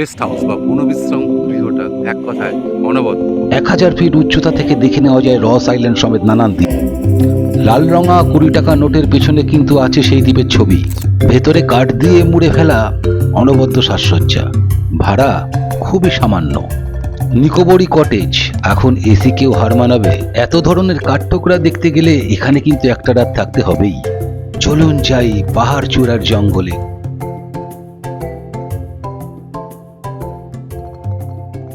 Rest house বা পুনর্বিশ্রাম গৃহটা এক কথায় অনবদ্য। এক হাজার ফিট উচ্চতা থেকে দেখে নেওয়া যায় রস আইল্যান্ড সমেত নানান দ্বীপ। লাল রঙা কুড়ি টাকা নোটের পেছনে কিন্তু আছে সেই দ্বীপের ছবি। ভেতরে কাঠ দিয়ে মুড়ে ফেলা অনবদ্য সাজসজ্জা। ভাড়া খুবই সামান্য। নিকোবরি কটেজ, এখন এসি কেউ হার মানাবে। এত ধরনের কাঠঠোকরা দেখতে গেলে এখানে কিন্তু একটা রাত থাকতে হবেই। চলুন যাই পাহাড় চূড়ার জঙ্গলে।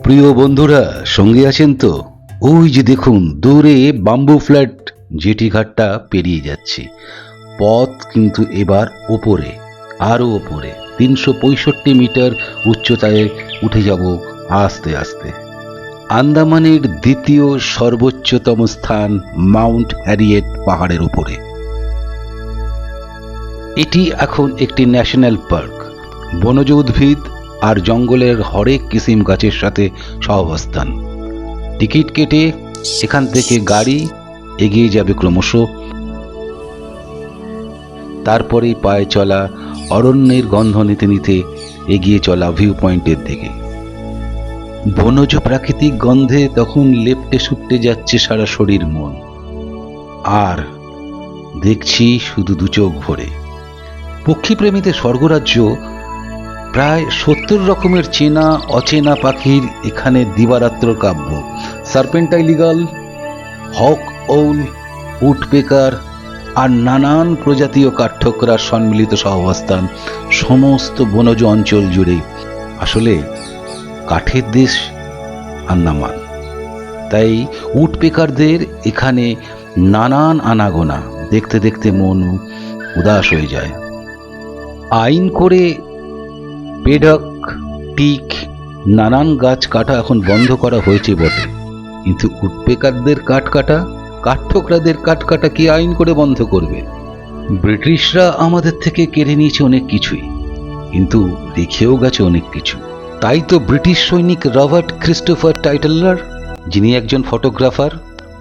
প্রিয় বন্ধুরা, সঙ্গে আছেন তো? ওই যে দেখুন, দূরে বাম্বু ফ্ল্যাট, জেটি ঘাটটা পেরিয়ে যাচ্ছে। পথ কিন্তু এবার ওপরে আরও ওপরে। তিনশো পঁয়ষট্টি মিটার উচ্চতায় উঠে যাব আস্তে আস্তে। আন্দামানের দ্বিতীয় সর্বোচ্চতম স্থান, মাউন্ট হ্যারিয়েট পাহাড়ের উপরে এটি এখন একটি ন্যাশনাল পার্ক। বনজ উদ্ভিদ আর জঙ্গলের হরেক কিসিম গাছের সাথে সহাবস্থান। টিকিট কেটে এখান থেকে গাড়ি এগিয়ে যাবে ক্রমশ। তারপরেই পায়ে চলা অরণ্যের গন্ধ নিতে নিতে এগিয়ে চলা ভিউ পয়েন্টের দিকে। বনজ প্রাকৃতিক গন্ধে তখন লেপটে সুট্টে যাচ্ছে সারা শরীর মন। আর দেখছি শুধু দু চোখ ভরে। পক্ষীপ্রেমীদের স্বর্গরাজ্য প্রায় সত্তর রকমের চেনা, অচেনা পাখির এখানে দিবারাত্র কাব্য। সার্পেন্টাইল ইগল হক ওল, উটপেকার আর নানান প্রজাতীয় কাঠঠোকরার সম্মিলিত সহাবস্থান, সমস্ত বনজ অঞ্চল জুড়ে আসলে কাঠের দেশ আন্দামান। তাই উটপেকারদের এখানে নানান আনাগোনা। দেখতে দেখতে মন উদাস হয়ে যায়। আইন করে পেডক টিক নানান গাছ কাটা এখন বন্ধ করা হয়েছে বটে। কিন্তু উটপেকারদের কাঠ কাটা, কাঠঠোকরাদের কাঠ কাটা কি আইন করে বন্ধ করবে? ব্রিটিশরা আমাদের থেকে কেড়ে নিয়েছে অনেক কিছুই, কিন্তু দেখেও গেছে অনেক কিছু। তাই তো ব্রিটিশ সৈনিক রবার্ট ক্রিস্টোফার টাইটেলার, যিনি একজন ফটোগ্রাফার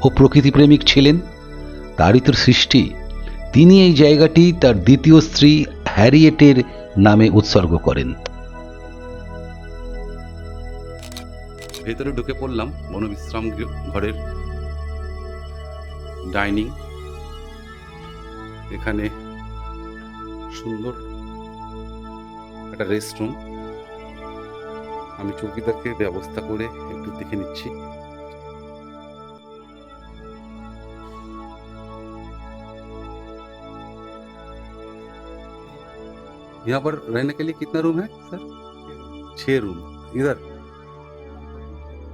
ও প্রকৃতিপ্রেমিক ছিলেন, তারই তো সৃষ্টি। তিনি এই জায়গাটি তার দ্বিতীয় স্ত্রী হ্যারিয়েটের নামে উৎসর্গ করেন। ভেতরে ঢুকে পড়লাম বনবিশ্রাম গৃহ- ঘরের ডাইনিং এখানে সুন্দর একটা রেস্টরুম আমি চৌকিদারকে ব্যবস্থা করে একটু দেখে নিচ্ছি यहाँ पर रहने के लिए कितना रूम है सर छह रूम इधर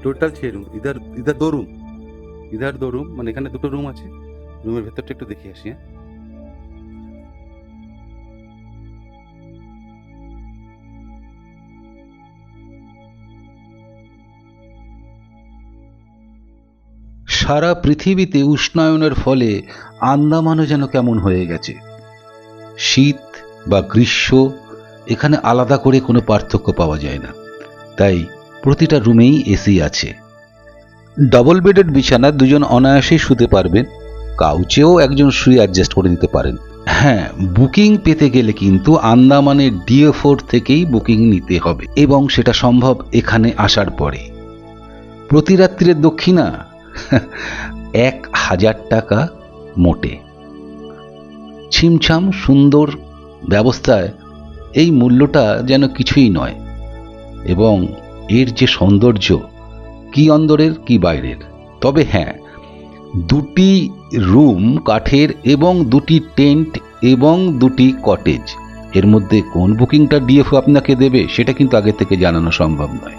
টোটাল ছয় রুম ইধার ইধার দো রুম ইধার দো রুম মানে এখানে দুটো রুম আছে। রুমের ভেতরটা একটু দেখে আসি হ্যাঁ। সারা পৃথিবীতে উষ্ণায়নের ফলে আন্দামানও যেন কেমন হয়ে গেছে। শীত বা গ্রীষ্ম, এখানে আলাদা করে কোনো পার্থক্য পাওয়া যায় না। তাই প্রতিটা রুমেই এসি আছে। ডবল বেডেড বিছানা দুজন অনায়াসেই শুতে পারবেন। কাউচেও একজন শুয়ে অ্যাডজাস্ট করে দিতে পারেন। হ্যাঁ বুকিং পেতে গেলে কিন্তু আন্দামানের ডিএ ফোর থেকেই বুকিং নিতে হবে এবং সেটা সম্ভব এখানে আসার পরে। প্রতি রাত্রির দক্ষিণা? এক হাজার টাকা মোটে। ছিমছাম সুন্দর ব্যবস্থায় এই মূল্যটা যেন কিছুই নয়। এবং এর যে সৌন্দর্য, কি অন্দরের, কি বাইরের? তবে হ্যাঁ দুটি রুম, কাঠের এবং দুটি টেন্ট এবং দুটি কটেজ। এর মধ্যে কোন বুকিংটা ডিএফ আপনাকে দেবে, সেটা কিন্তু আগে থেকে জানানো সম্ভব নয়।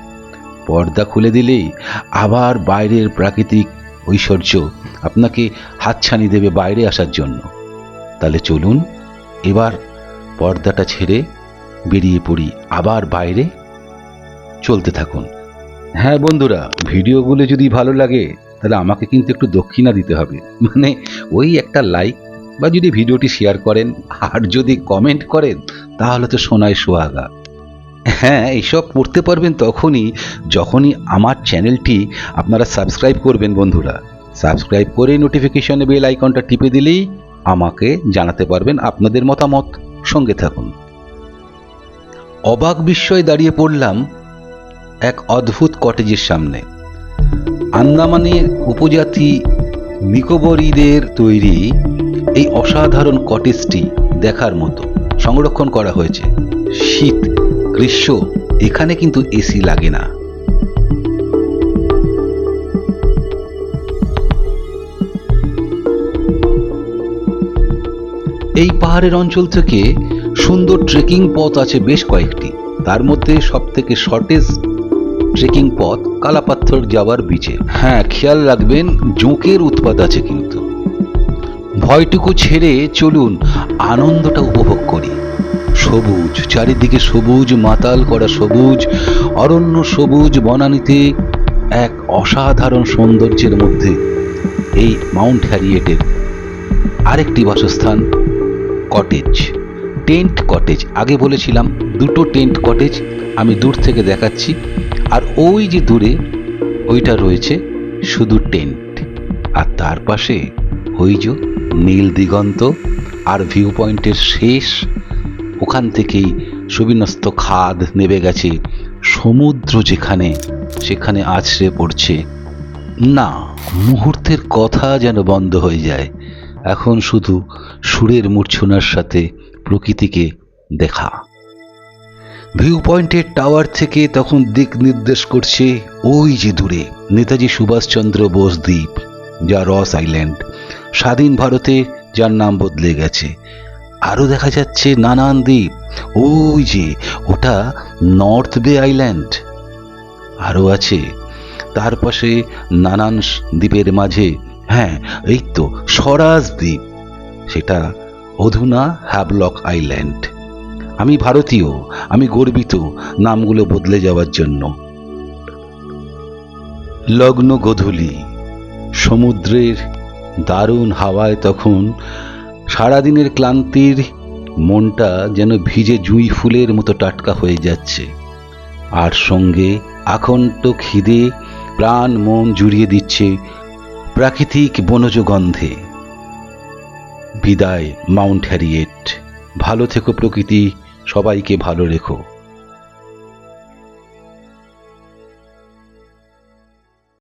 পর্দা খুলে দিলেই আবার বাইরের প্রাকৃতিক ঐশ্বর্য আপনাকে হাতছানি দেবে বাইরে আসার জন্য। তাহলে চলুন, এবার পর্দাটা ছেড়ে বেরিয়ে পড়ি আবার বাইরে। চলতে থাকুন। হ্যাঁ বন্ধুরা, ভিডিওগুলো যদি ভালো লাগে, তাহলে আমাকে কিন্তু একটু দক্ষিণা দিতে হবে। মানে ওই একটা লাইক বা যদি ভিডিওটি শেয়ার করেন, আর যদি কমেন্ট করেন, তাহলে তো সোনায় সোহাগা। হ্যাঁ এইসব করতে পারবেন তখনই, যখনই আমার চ্যানেলটি আপনারা সাবস্ক্রাইব করবেন বন্ধুরা। সাবস্ক্রাইব করে নোটিফিকেশনে বেল আইকনটা টিপে দিলেই আমাকে জানাতে পারবেন আপনাদের মতামত। সঙ্গে থাকুন। অবাক বিস্ময়ে দাঁড়িয়ে পড়লাম এক অদ্ভুত কটেজের সামনে। আন্দামানের উপজাতি নিকোবরীদের তৈরি এই অসাধারণ কটেজটি দেখার মতো সংরক্ষণ করা হয়েছে। শীত, গ্রীষ্ম, এখানে কিন্তু এসি লাগে না। এই পাহাড়ের অঞ্চল থেকে সুন্দর ট্রেকিং পথ আছে বেশ কয়েকটি। তার মধ্যে সব থেকে শর্টেস্ট ট্রেকিং পথ, কালাপাথর যাওয়ার বিচে। হ্যাঁ খেয়াল রাখবেন, জোঁকের উৎপাত আছে কিন্তু। ভয়টুকু ছেড়ে চলুন, আনন্দটা উপভোগ করি। সবুজ, চারিদিকে সবুজ, মাতাল করা সবুজ, অরণ্য সবুজ বনানীতে এক অসাধারণ সৌন্দর্যের মধ্যে এই মাউন্ট হ্যারিয়েটের আরেকটি বাসস্থান, কটেজ। Tent cottage. আগে বলেছিলাম, দুটো টেন্ট কটেজ আমি দূর থেকে দেখাচ্ছি। আর ওই যে দূরে ওইটা রয়েছে শুধু টেন্ট। আর তার পাশে ওই যে নীল দিগন্ত আর ভিউ পয়েন্টের শেষ, ওখান থেকেই সুবিন্যস্ত খাদ নেবে গেছে সমুদ্র যেখানে, সেখানে আছড়ে পড়ছে। না, মুহূর্তের কথা যেন বন্ধ হয়ে যায়। এখন শুধু সুরের মূর্ছনার সাথে প্রকৃতিকে দেখা। ভিউ পয়েন্টের টাওয়ার থেকে তখন দিক নির্দেশ করছে ওই যে দূরে নেতাজি সুভাষচন্দ্র বোস দ্বীপ, যা রস আইল্যান্ড স্বাধীন ভারতে যার নাম বদলে গেছে। আরও দেখা যাচ্ছে নানান দ্বীপ, ওই যে ওটা নর্থ বে আইল্যান্ড আরও আছে, তার পাশে নানান দ্বীপের মাঝে হ্যাঁ এই তো স্বরাজ দ্বীপ, সেটা অধুনা হ্যাবলক আইল্যান্ড আমি ভারতীয়, আমি গর্বিত নামগুলো বদলে যাওয়ার জন্য। লগ্ন গোধূলি, সমুদ্রের দারুণ হাওয়ায় তখন সারাদিনের ক্লান্তির মনটা যেন ভিজে জুঁই ফুলের মতো টাটকা হয়ে যাচ্ছে। আর সঙ্গে আকণ্ঠ খিদে প্রাণ মন জুড়িয়ে দিচ্ছে প্রাকৃতিক বনজ গন্ধে। বিদায়, মাউন্ট হ্যারিয়েট। ভালো থেকো প্রকৃতি। সবাইকে ভালো রেখো।